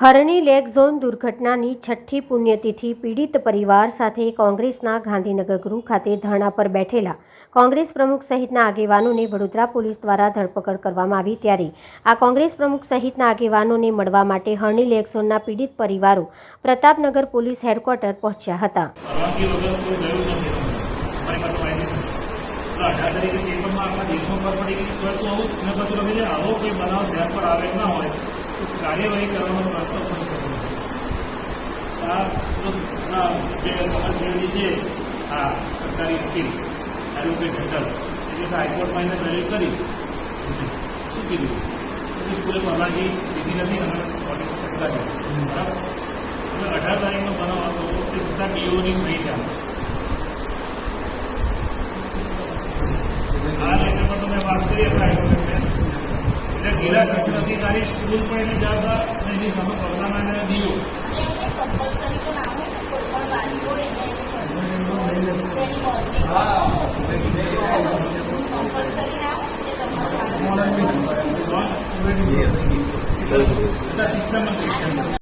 હરણી lake zone દુર્ઘટનાની છઠ્ઠી પુણ્યતિથિ પીડિત પરિવાર સાથે કોંગ્રેસના ગાંધીનગર ગૃહ ખાતે ધરણા પર બેઠેલા કોંગ્રેસ પ્રમુખ સહિતના આગેવાનોને વડોદરા પોલીસ દ્વારા ધરપકડ કરવામાં આવી ત્યારે આ કોંગ્રેસ પ્રમુખ સહિતના આગેવાનોને મળવા માટે હરણી લેક ઝોનના પીડિત પરિવારો પ્રતાપનગર પોલીસ હેડક્વાર્ટર પહોંચ્યા હતા. આવું. કાર્યવાહી કરવાનો પ્રશ્ન પણ છે. આ જે કમલદેવજી છે, આ સરકારી વકીલ એડવોકેટ જનરલ એ દિવસે હાઈકોર્ટમાં એને દલીલ કરી. શું કીધું? એટલે સ્કૂલે પરવાનગી લીધી નથી પોલીસ પકડા બરાબર? અઢાર તારીખનો બનાવ હતો તે છતાં ડીઓની સહી છે જિલ્લા શિક્ષણ અધિકારી સ્કૂલ પણ એની જવાબદાર અને એની સામે પગલાં અને ડીઓ શિક્ષણ મંત્રી.